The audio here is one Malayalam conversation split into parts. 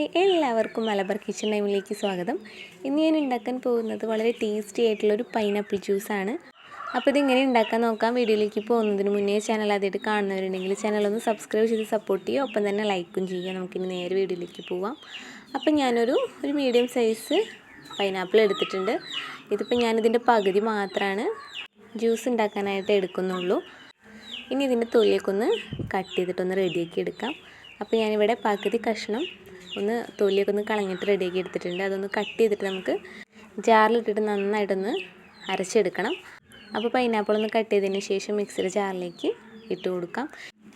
ഹായ് എല്ലാവർക്കും മലബാർ കിച്ചൺ ടൈമിലേക്ക് സ്വാഗതം. ഇന്ന് ഞാൻ ഉണ്ടാക്കാൻ പോകുന്നത് വളരെ ടേസ്റ്റി ആയിട്ടുള്ളൊരു പൈനാപ്പിൾ ജ്യൂസാണ് അപ്പോൾ ഇതിങ്ങനെ ഉണ്ടാക്കാൻ നോക്കാം. വീഡിയോയിലേക്ക് പോകുന്നതിന് മുന്നേ ചാനൽ ആദ്യമായിട്ട് കാണുന്നവരുണ്ടെങ്കിൽ ചാനൽ ഒന്ന് സബ്സ്ക്രൈബ് ചെയ്ത് സപ്പോർട്ട് ചെയ്യുക. ഒപ്പം തന്നെ ലൈക്കും ചെയ്യുക. നമുക്കിനി നേരെ വീഡിയോയിലേക്ക് പോവാം. അപ്പോൾ ഞാനൊരു ഒരു മീഡിയം സൈസ് പൈനാപ്പിൾ എടുത്തിട്ടുണ്ട്. ഇതിപ്പോൾ ഞാനിതിന്റെ പകുതി മാത്രമാണ് ജ്യൂസ് ഉണ്ടാക്കാനായിട്ട് എടുക്കുന്നുള്ളൂ. ഇനി ഇതിന്റെ തൊലിയൊക്കെ ഒന്ന് കട്ട് ചെയ്തിട്ടൊന്ന് റെഡിയാക്കി എടുക്കാം. അപ്പോൾ ഞാനിവിടെ പകുതി കഷ്ണം ഒന്ന് തൊലിയൊക്കെ ഒന്ന് കളഞ്ഞിട്ട് റെഡിയാക്കി എടുത്തിട്ടുണ്ട്. അതൊന്ന് കട്ട് ചെയ്തിട്ട് നമുക്ക് ജാറിലിട്ടിട്ട് നന്നായിട്ടൊന്ന് അരച്ചെടുക്കണം. അപ്പോൾ പൈനാപ്പിൾ ഒന്ന് കട്ട് ചെയ്തതിന് ശേഷം മിക്സിയുടെ ജാറിലേക്ക് ഇട്ട് കൊടുക്കാം.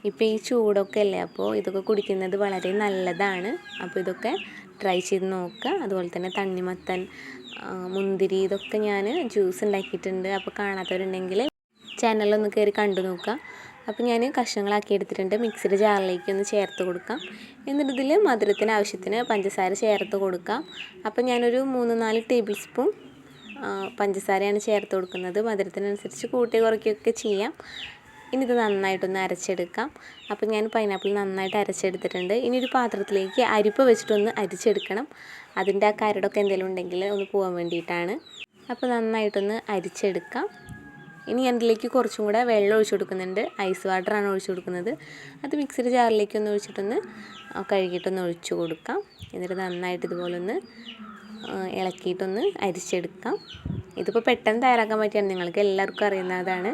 ഇപ്പോൾ ഈ ചൂടൊക്കെ അല്ലേ? അപ്പോൾ ഇതൊക്കെ കുടിക്കുന്നത് വളരെ നല്ലതാണ്. അപ്പോൾ ഇതൊക്കെ ട്രൈ ചെയ്ത് നോക്കുക. അതുപോലെ തന്നെ തണ്ണിമത്തൻ മുന്തിരി ഇതൊക്കെ ഞാൻ ജ്യൂസ് ഉണ്ടാക്കിയിട്ടുണ്ട്. അപ്പോൾ കാണാത്തവരുണ്ടെങ്കിൽ ചാനലൊന്ന് കയറി കണ്ടു നോക്കുക. അപ്പോൾ ഞാൻ കഷ്ണങ്ങളാക്കി എടുത്തിട്ടുണ്ട്. മിക്സിയുടെ ജാറിലേക്ക് ഒന്ന് ചേർത്ത് കൊടുക്കാം. എന്നിട്ട് ഇതിൽ മധുരത്തിന് ആവശ്യത്തിന് പഞ്ചസാര ചേർത്ത് കൊടുക്കാം. അപ്പോൾ ഞാനൊരു മൂന്ന് നാല് ടേബിൾ സ്പൂൺ പഞ്ചസാരയാണ് ചേർത്ത് കൊടുക്കുന്നത്. മധുരത്തിനനുസരിച്ച് കൂട്ടി കുറയ്ക്കുകയൊക്കെ ചെയ്യാം. ഇനി ഇത് നന്നായിട്ടൊന്ന് അരച്ചെടുക്കാം. അപ്പോൾ ഞാൻ പൈനാപ്പിൾ നന്നായിട്ട് അരച്ചെടുത്തിട്ടുണ്ട്. ഇനി ഒരു പാത്രത്തിലേക്ക് അരിപ്പ് വെച്ചിട്ടൊന്ന് അരിച്ചെടുക്കണം. അതിന്റെ ആ കരടൊക്കെ എന്തെങ്കിലും ഉണ്ടെങ്കിൽ ഒന്ന് പോകാൻ വേണ്ടിയിട്ടാണ്. അപ്പോൾ നന്നായിട്ടൊന്ന് അരിച്ചെടുക്കാം. ഇനി അതിലേക്ക് കുറച്ചും കൂടെ വെള്ളം ഒഴിച്ചു കൊടുക്കുന്നുണ്ട്. ഐസ് വാട്ടറാണ് ഒഴിച്ചു കൊടുക്കുന്നത്. അത് മിക്സിയുടെ ജാറിലേക്ക് ഒന്ന് ഒഴിച്ചിട്ടൊന്ന് കഴുകിയിട്ടൊന്ന് ഒഴിച്ചു കൊടുക്കാം. എന്നിട്ട് നന്നായിട്ട് ഇതുപോലെ ഒന്ന് ഇളക്കിയിട്ടൊന്ന് അരിച്ചെടുക്കാം. ഇതിപ്പോൾ പെട്ടെന്ന് തയ്യാറാക്കാൻ പറ്റിയാണ്. നിങ്ങൾക്ക് എല്ലാവർക്കും അറിയുന്നതാണ്.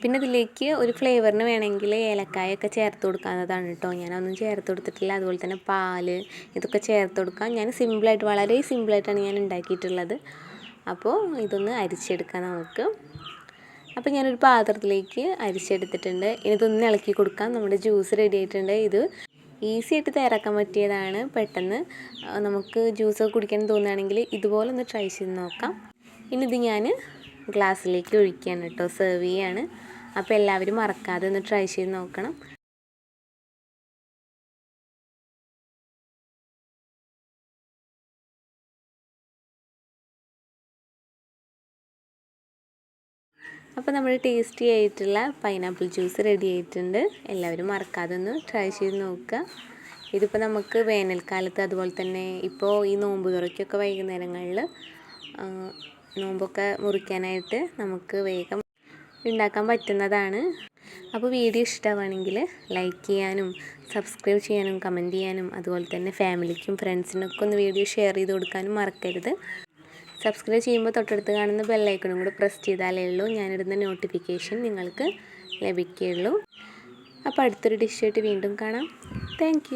പിന്നെ ഇതിലേക്ക് ഒരു ഫ്ലേവറിന് വേണമെങ്കിൽ ഏലക്കായൊക്കെ ചേർത്ത് കൊടുക്കാവുന്നതാണ് കേട്ടോ. ഞാനൊന്നും ചേർത്ത് കൊടുത്തിട്ടില്ല. അതുപോലെ തന്നെ പാൽ ഇതൊക്കെ ചേർത്ത് കൊടുക്കാം. ഞാൻ സിമ്പിളായിട്ട് വളരെ സിമ്പിളായിട്ടാണ് ഞാൻ ഉണ്ടാക്കിയിട്ടുള്ളത്. അപ്പോൾ ഇതൊന്ന് അരിച്ചെടുക്കാം നമുക്ക്. അപ്പോൾ ഞാനൊരു പാത്രത്തിലേക്ക് അരിച്ചെടുത്തിട്ടുണ്ട്. ഇതൊന്ന് ഇളക്കി കൊടുക്കാം. നമ്മുടെ ജ്യൂസ് റെഡി ആയിട്ടുണ്ട്. ഇത് ഈസി ആയിട്ട് തയ്യാറാക്കാൻ പറ്റിയതാണ്. പെട്ടെന്ന് നമുക്ക് ജ്യൂസ് കുടിക്കാൻ തോന്നുകയാണെങ്കിൽ ഇതുപോലെ ഒന്ന് ട്രൈ ചെയ്ത് നോക്കാം. ഇനി ഇത് ഞാൻ ഗ്ലാസ്സിലേക്ക് ഒഴിക്കുകയാണ് കേട്ടോ. സെർവ് ചെയ്യാണ്. അപ്പോൾ എല്ലാവരും മറക്കാതെ ഒന്ന് ട്രൈ ചെയ്ത് നോക്കണം. അപ്പോൾ നമ്മൾ ടേസ്റ്റി ആയിട്ടുള്ള പൈനാപ്പിൾ ജ്യൂസ് റെഡി ആയിട്ടുണ്ട്. എല്ലാവരും മറക്കാതെ ഒന്ന് ട്രൈ ചെയ്ത് നോക്കുക. ഇതിപ്പോൾ നമുക്ക് വേനൽക്കാലത്ത് അതുപോലെ തന്നെ ഇപ്പോൾ ഈ നോമ്പ് തുറയ്ക്കൊക്കെ വൈകുന്നേരങ്ങളിൽ നോമ്പൊക്കെ മുറിക്കാനായിട്ട് നമുക്ക് വേഗം ഉണ്ടാക്കാൻ പറ്റുന്നതാണ്. അപ്പോൾ വീഡിയോ ഇഷ്ടമാണെങ്കിൽ ലൈക്ക് ചെയ്യാനും സബ്സ്ക്രൈബ് ചെയ്യാനും കമന്റ് ചെയ്യാനും അതുപോലെ തന്നെ ഫാമിലിക്കും ഫ്രണ്ട്സിനൊക്കെ ഒന്ന് വീഡിയോ ഷെയർ ചെയ്ത് കൊടുക്കാനും മറക്കരുത്. സബ്സ്ക്രൈബ് ചെയ്യുമ്പോൾ തൊട്ടടുത്ത് കാണുന്ന ബെല്ലൈക്കണും കൂടെ പ്രസ് ചെയ്താലേ ഉള്ളൂ. ഞാനിടുന്ന നോട്ടിഫിക്കേഷൻ നിങ്ങൾക്ക് ലഭിക്കുകയുള്ളൂ. അപ്പോൾ അടുത്തൊരു ഡിഷായിട്ട് വീണ്ടും കാണാം. താങ്ക്